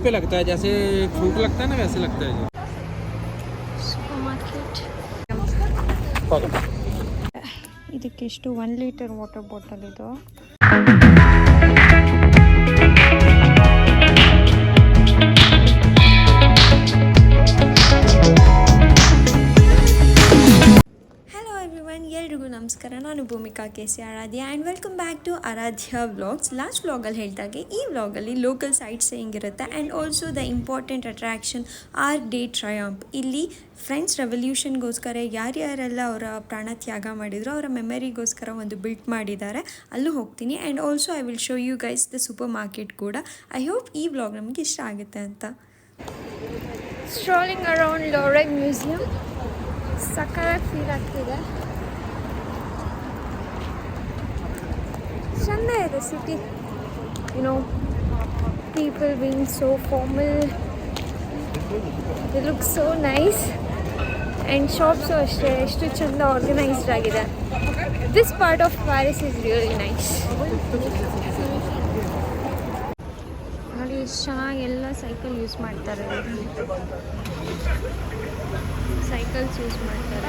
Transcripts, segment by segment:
पे लगता है जैसे फ्रूट लगता है ना वैसे लगता है ये super market ಇದಕ್ಕೆಷ್ಟು one litre water bottle ಇದು ನಮಸ್ಕಾರ ನಾನು Bhoomika K C Aaradhya and welcome back to Aaradhya vlogs last ವ್ಲಾಗಲ್ಲಿ ಹೇಳ್ದಾಗೆ ಈ ವ್ಲಾಗಲ್ಲಿ ಲೋಕಲ್ ಸೈಟ್ ಹೆಂಗಿರುತ್ತೆ and also the important attraction Arc de Triomphe ಇಲ್ಲಿ ಫ್ರೆಂಚ್ ರೆವಲ್ಯೂಷನ್ಗೋಸ್ಕರ ಯಾರ್ಯಾರೆಲ್ಲ ಅವರ ಪ್ರಾಣ ತ್ಯಾಗ ಮಾಡಿದ್ರು ಅವರ ಮೆಮರಿಗೋಸ್ಕರ ಒಂದು ಬಿಲ್ಟ್ ಮಾಡಿದ್ದಾರೆ. ಅಲ್ಲೂ ಹೋಗ್ತೀನಿ and also I will show you guys the supermarket ಕೂಡ. ಐ ಹೋಪ್ ಈ ವ್ಲಾಗ್ ನಮಗೆ ಇಷ್ಟ ಆಗುತ್ತೆ ಅಂತ. ಸ್ಟ್ರಾಲಿಂಗ್ ಅರೌಂಡ್ ಲೋರೆ ಮ್ಯೂಸಿಯಂ ಸಕ್ಕರೆ ಫೀಲ್ ಆಗ್ತಿದೆ. ಚೆಂದ ಇದೆ city you know people being so formal it look so nice and shops ಅಷ್ಟೇ ಎಷ್ಟು ಚೆಂದ ಆರ್ಗನೈಸ್ಡ್ ಆಗಿದೆ. This part of Paris is really nice ನೋಡಿ ಎಷ್ಟು ಚೆನ್ನಾಗಿ ಎಲ್ಲ ಸೈಕಲ್ ಯೂಸ್ ಮಾಡ್ತಾರೆ. ಸೈಕಲ್ಸ್ ಯೂಸ್ ಮಾಡ್ತಾರೆ.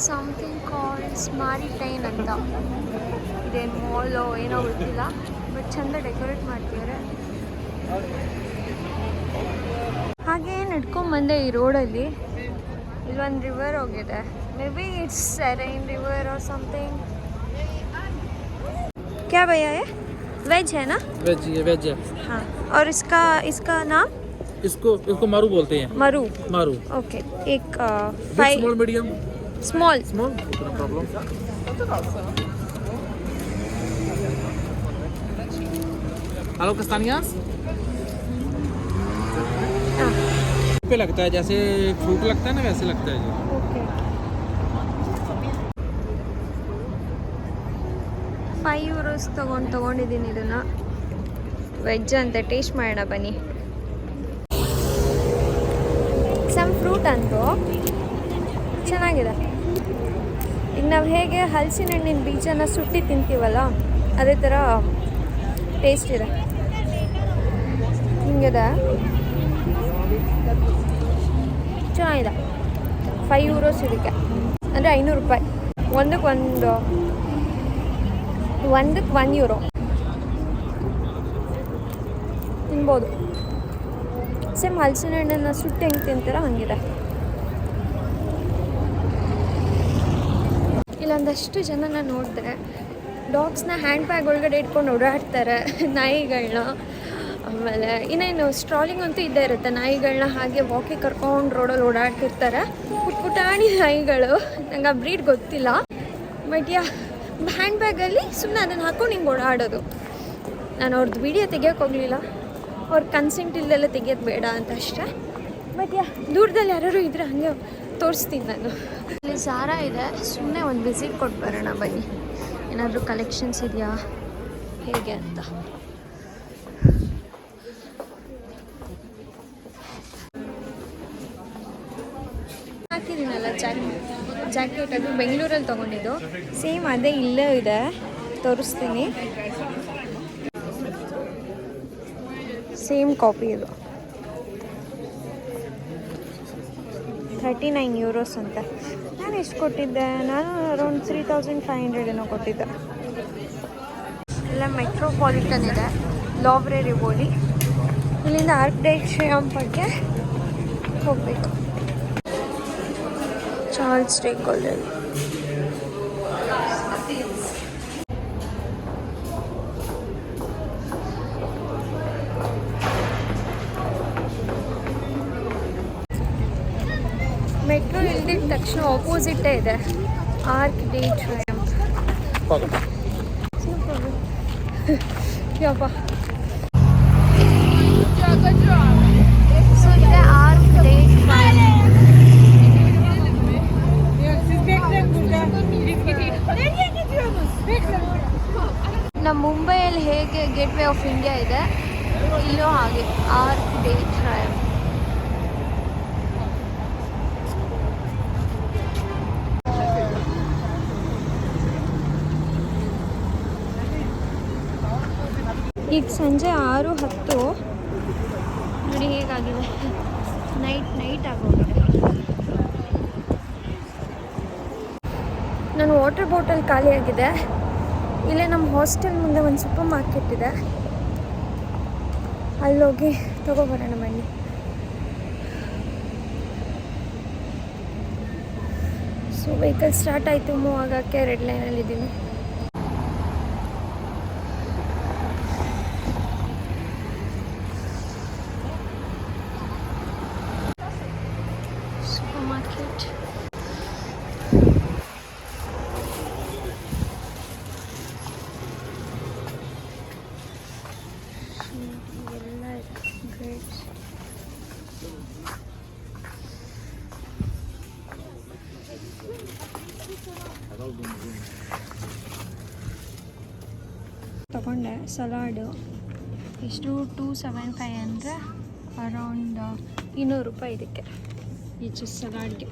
and there is something calls maritime ಅಂತ ಇದೇನು ಮಾಲೋ ಏನೋ ಗೊತ್ತಿಲ್ಲ ಬಟ್ ಚೆಂದ ಡೆಕೋರೇಟ್ ಮಾಡ್ತಿದ್ದಾರೆ ಹಾಗೆ ನಡ್ಕೊಂಬಂದೆ ಈ ರೋಡಲ್ಲಿ ಇಲ್ಲೊಂದು ರಿವರ್ ಹೋಗಿದೆ may be it's serene river or something क्या भैया ये वेज है ना वेज ये वेज है हाँ और इसका इसका नाम इसको इसको मारू बोलते हैं मरू मारू ओके एक five small medium small small no problem hello कस्तानियास पे लगता है जैसे फ्रूट लगता है ना वैसे लगता है ये ಓಕೆ ಫೈವ್ ಯೂರೋಸ್ ತೊಗೊಂಡು ತೊಗೊಂಡಿದ್ದೀನಿ ಇದನ್ನು ವೆಜ್ ಅಂತ ಟೇಸ್ಟ್ ಮಾಡೋಣ ಬನ್ನಿ ಸಮ್ ಫ್ರೂಟ್ ಅಂತೂ ಚೆನ್ನಾಗಿದೆ ಈಗ ನಾವು ಹೇಗೆ ಹಲಸಿನ ಹಣ್ಣಿನ ಬೀಜನ ಸುಟ್ಟಿ ತಿಂತೀವಲ್ಲ, ಅದೇ ಥರ ಟೇಸ್ಟ್ ಇದೆ. ಹಿಂಗಿದೆ? ಚೆನ್ನಾಗಿದೆ. ಫೈವ್ ಯೂರೋಸ್ ಇದಕ್ಕೆ. ಅಂದರೆ ಐನೂರು ರೂಪಾಯಿ. ಒಂದಕ್ಕೆ ಒಂದು, ಒಂದಕ್ಕೆ ಒನ್ ಯೂರೋ ತಿನ್ಬೋದು. ಸೇಮ್ ಹಲಸಿನ ಹಣ್ಣನ್ನು ಸುಟ್ಟು ಹೆಂಗೆ ತಿಂತೀರ ಹಂಗಿದೆ. ಇಲ್ಲೊಂದಷ್ಟು ಜನನ ನೋಡಿದೆ. ಡಾಗ್ಸ್ನ ಹ್ಯಾಂಡ್ ಬ್ಯಾಗ್ ಒಳಗಡೆ ಇಟ್ಕೊಂಡು ಓಡಾಡ್ತಾರೆ ನಾಯಿಗಳನ್ನ ಆಮೇಲೆ ಇನ್ನೇನು ಸ್ಟ್ರಾಲಿಂಗ್ ಅಂತೂ ಇದ್ದೇ ಇರುತ್ತೆ. ನಾಯಿಗಳನ್ನ ಹಾಗೆ ವಾಕಿಗೆ ಕರ್ಕೊಂಡು ರೋಡಲ್ಲಿ ಓಡಾಡ್ತಿರ್ತಾರೆ. ಪುಟ್ ಪುಟಾಣಿ ನಾಯಿಗಳು. ನಂಗೆ ಆ ಬ್ರೀಡ್ ಗೊತ್ತಿಲ್ಲ. ಬಟ್ ಯಾ ಹ್ಯಾಂಡ್ ಬ್ಯಾಗಲ್ಲಿ ಸುಮ್ಮನೆ ಅದನ್ನು ಹಾಕೊಂಡು ಹಿಂಗೆ ಓಡಾಡೋದು. ನಾನು ಅವ್ರದ್ದು ವಿಡಿಯೋ ತೆಗಿಯೋಕೆ ಹೋಗಲಿಲ್ಲ. ಅವ್ರ ಕನ್ಸೆಂಟ್ ಇಲ್ಲದೆಲ್ಲ ತೆಗಿಯೋದು ಬೇಡ ಅಂತ ಅಷ್ಟೇ. ಬಟ್ ಯಾ ದೂರದಲ್ಲಿ ಯಾರು ಇದ್ರೆ ಹಂಗೆ ತೋರಿಸ್ತೀನಿ ನಾನು. ಇಲ್ಲಿ ಸಾರ ಇದೆ. ಸುಮ್ಮನೆ ಒಂದು ವಿಸಿಟ್ ಕೊಟ್ಟು ಬರೋಣ ಬನ್ನಿ. ಏನಾದರೂ ಕಲೆಕ್ಷನ್ಸ್ ಇದೆಯಾ? ಹೇಗೆ ಅಂತ. ಹಾಕಿದ್ದೀನಲ್ಲ ಜಾಕೆಟ್ ಜಾಕೆಟ್ ಅದು ಬೆಂಗಳೂರಲ್ಲಿ ತೊಗೊಂಡಿದ್ದು. ಸೇಮ್ ಅದೇ ಇಲ್ಲೇ ಇದೆ. ತೋರಿಸ್ತೀನಿ. ಸೇಮ್ ಕಾಪಿ ಇದು. ಥರ್ಟಿ ನೈನ್ ಯೂರೋಸ್ ಅಂತ. ನಾನು ಎಷ್ಟು ಕೊಟ್ಟಿದ್ದೆ? ನಾನು around three thousand five hundred ಏನೋ ಕೊಟ್ಟಿದ್ದೆ. ಎಲ್ಲ ಮೆಟ್ರೋಪಾಲಿಟನ್ ಇದೆ. ಲಾಬ್ರರಿ ರಿಬೋಲಿ ಇಲ್ಲಿಂದ ಆರ್ಕ್ಡೈಟ್ರಿಯಂಪಕ್ಕೆ ಹೋಗಬೇಕು. ಚಾರ್ಲ್ಸ್ ಡೇ ಮೆಟ್ರೋ ತಕ್ಷಣ ಅಪೋಸಿಟೇ ಇದೆ. ಆರ್ಕ್ ಡೇ ಟ್ರಯಂಪ್ ಯಪ್ಪ. ಸೊ ಇದೆ ಆರ್ ಡೇಟ್ ನಮ್ಮ ಮುಂಬೈಯಲ್ಲಿ ಹೇಗೆ ಗೇಟ್ ವೇ ಆಫ್ ಇಂಡಿಯಾ ಇದೆ, ಇಲ್ಲೋ ಹಾಗೆ ಆರ್ಕ್ ಡೇ ಟ್ರಯಲ್ ಈಗ ಸಂಜೆ ಆರು ಹತ್ತು. ನೋಡಿ ಹೇಗಾಗಿದೆ. ನೈಟ್ ನೈಟ್ ಆಗೋಗಿದೆ. ನಾನು ವಾಟರ್ ಬಾಟಲ್ ಖಾಲಿಯಾಗಿದೆ. ಇಲ್ಲೇ ನಮ್ಮ ಹಾಸ್ಟೆಲ್ ಮುಂದೆ ಒಂದು ಸೂಪರ್ ಮಾರ್ಕೆಟ್ ಇದೆ. ಅಲ್ಲೋಗಿ ತಗೋಬರೋಣ ಬನ್ನಿ. ಸೊ ವೆಹಿಕಲ್ ಸ್ಟಾರ್ಟ್ ಆಯಿತು. ಮೂವ್ ಆಗೋಕ್ಕೆ ರೆಡ್ ಲೈನಲ್ಲಿದ್ದೀನಿ ಸೂಪರ್ ಮಾರ್ಕೆಟ್ ಎಲ್ಲ ಗ್ರೇಟ್ ತಗೊಂಡೆ ಸಲಾಡು. ಎಷ್ಟು? ಟೂ ಸೆವೆನ್ ಫೈವ್ ಅಂದರೆ ಅರೌಂಡ್ ಇನ್ನೂರು ರೂಪಾಯಿ ಇದಕ್ಕೆ ಈಚು ಸಲಾಡ್ಗೆ.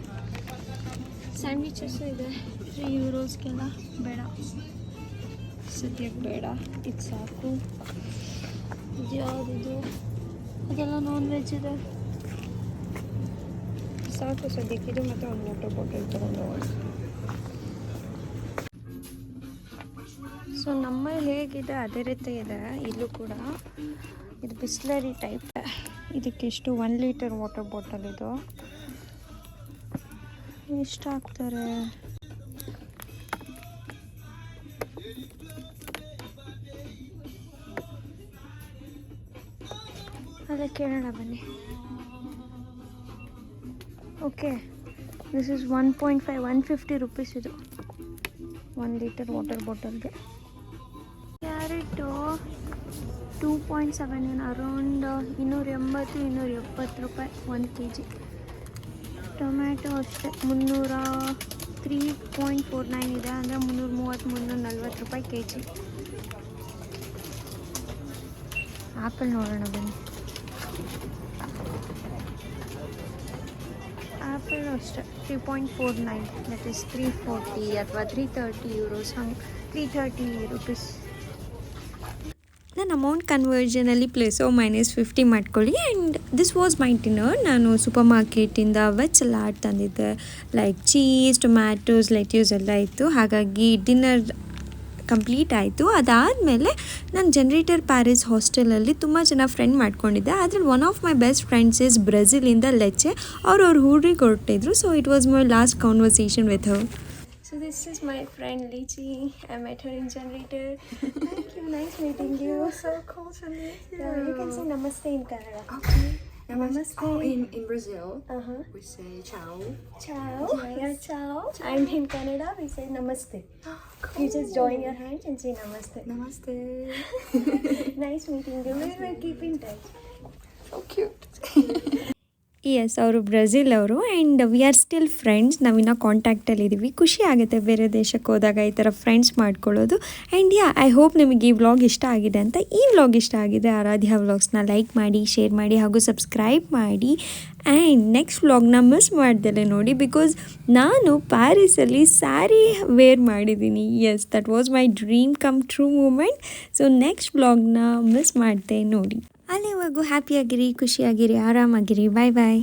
ಸ್ಯಾಂಡ್ವಿಚಸ್ಸು ಇದೆ. ತ್ರೀ ಯೂರೋಸ್ಗೆಲ್ಲ ಬೇಡ. ಸದ್ಯಕ್ಕೆ ಬೇಡ. ಇದು ಸಾಕು. ಇದು ಯಾವುದಿದು? ಅದೆಲ್ಲ ನಾನ್ ವೆಜ್ ಇದೆ. ಸಾಕು ಸದ್ಯಕ್ಕೆ. ಇದು ಮತ್ತು ಒಂದು ವಾಟರ್ ಬಾಟಲ್ ತೊಗೊಂಡು ಹೋಗೋಣ. ಸೊ ನಮ್ಮಲ್ಲಿ ಹೇಗಿದೆ, ಅದೇ ರೀತಿ ಇದೆ, ಇಲ್ಲೂ ಕೂಡ. ಇದು ಬಿಸ್ಲರಿ ಟೈಪ್ ಇದಕ್ಕೆ ಎಷ್ಟು ಒನ್ ಲೀಟರ್ ವಾಟರ್ ಬಾಟಲ್ ಇದು. ಎಷ್ಟು ಹಾಕ್ತಾರೆ? ಅದೇ ಕೇಳೋಣ ಬನ್ನಿ. Okay this is one point five one fifty rupees ಇದು. ಒನ್ ಲೀಟರ್ ವಾಟರ್ ಬಾಟಲ್ಗೆ ಕ್ಯಾರೆಟು ಟೂ ಪಾಯಿಂಟ್ ಸೆವೆನ್ ಏನು ಅರೌಂಡ್ ಇನ್ನೂರ ಎಂಬತ್ತು, ಇನ್ನೂರ ಎಪ್ಪತ್ತು ರೂಪಾಯಿ ಒಂದು ಕೆ ಜಿ. ಟೊಮ್ಯಾಟೊ ಅಷ್ಟೇ, ಮುನ್ನೂರ ತ್ರೀ ಪಾಯಿಂಟ್ ಫೋರ್ ನೈನ್ ಇದೆ ಅಂದರೆ ಮುನ್ನೂರ ಮೂವತ್ತು, ಮುನ್ನೂರ ನಲ್ವತ್ತು ರೂಪಾಯಿ ಕೆ ಜಿ. ಆ್ಯಪಲ್ ನೋಡೋಣ ಬನ್ನಿ. ಆ್ಯಪಲ್ ಅಷ್ಟೇ, three point four nine that is three forty ಅಥವಾ ತ್ರೀ ತರ್ಟಿ ಯೂರೋಸ್ ಹಂಗೆ ತ್ರೀ ತರ್ಟಿ ರುಪೀಸ್ ನನ್ನ ಅಮೌಂಟ್ ಕನ್ವರ್ಷನಲ್ಲಿ ಪ್ಲಸ್ ಓ ಮೈನಸ್ ಫಿಫ್ಟಿ ಮಾಡ್ಕೊಳ್ಳಿ. And this was my dinner ನಾನು ಸೂಪರ್ ಮಾರ್ಕೆಟಿಂದ ವೆಜ್ ಸಲಾಡ್ ತಂದಿದ್ದೆ. ಲೈಕ್ ಚೀಸ್ ಟೊಮ್ಯಾಟೋಸ್ ಲೆಟ್ಯೂಸ್ ಎಲ್ಲ ಇತ್ತು. ಹಾಗಾಗಿ ಡಿನ್ನರ್ ಕಂಪ್ಲೀಟ್ ಆಯಿತು. ಅದಾದಮೇಲೆ ನಾನು ಜನ್ರೇಟರ್ ಪ್ಯಾರಿಸ್ ಹಾಸ್ಟೆಲಲ್ಲಿ ತುಂಬ ಜನ ಫ್ರೆಂಡ್ ಮಾಡ್ಕೊಂಡಿದ್ದೆ. ಆದರೆ one of my best friends is ಬ್ರೆಜಿಲಿಂದ ಲೆಚ್ಚೆ ಅವ್ರು ಅವ್ರ ಹುಡುಗಿ ಕೊಟ್ಟಿದ್ರು so it was my last conversation with her So this is my friend Lichi. I met her in generator. Thank you. Nice meeting you. So cool to meet you. Yeah, you can say namaste in Canada. Okay. Namaste. Oh, in, in Brazil, Uh-huh. we say ciao. Ciao. Yeah, ciao. And in Canada, we say namaste. Cool. You just join your hands and say namaste. Namaste. nice meeting you. We will keep in touch. So cute. Yes ಅವರು Brazil ಅವರು and we are still friends ನಾವಿನ್ನ ಕಾಂಟ್ಯಾಕ್ಟಲ್ಲಿ ಇದ್ದೀವಿ ಖುಷಿ ಆಗುತ್ತೆ ಬೇರೆ ದೇಶಕ್ಕೆ ಹೋದಾಗ ಈ ಥರ ಫ್ರೆಂಡ್ಸ್ ಮಾಡ್ಕೊಳ್ಳೋದು. ಆ್ಯಂಡ್ ಯಾ ಐ ಹೋಪ್ ನಿಮಗೆ ಈ ವ್ಲಾಗ್ ಇಷ್ಟ ಆಗಿದೆ ಅಂತ ಈ ವ್ಲಾಗ್ ಇಷ್ಟ ಆಗಿದೆ. ಆರಾಧ್ಯ ವ್ಲಾಗ್ಸ್ನ ಲೈಕ್ ಮಾಡಿ ಶೇರ್ ಮಾಡಿ ಹಾಗೂ ಸಬ್ಸ್ಕ್ರೈಬ್ ಮಾಡಿ. ಆ್ಯಂಡ್ ನೆಕ್ಸ್ಟ್ ವ್ಲಾಗ್ನ ಮಿಸ್ ಮಾಡ್ದಲೆ ನೋಡಿ ಬಿಕಾಸ್ ನಾನು ಪ್ಯಾರಿಸಲ್ಲಿ ಸ್ಯಾರಿ ವೇರ್ ಮಾಡಿದ್ದೀನಿ. Yes that was my dream come true moment so next ವ್ಲಾಗ್ನ ಮಿಸ್ ಮಾಡಿದೆ ನೋಡಿ. ಅಲ್ಲಿವರೆಗೂ ಹ್ಯಾಪಿಯಾಗಿರಿ ಖುಷಿಯಾಗಿರಿ ಆರಾಮಾಗಿರಿ. ಬಾಯ್ ಬಾಯ್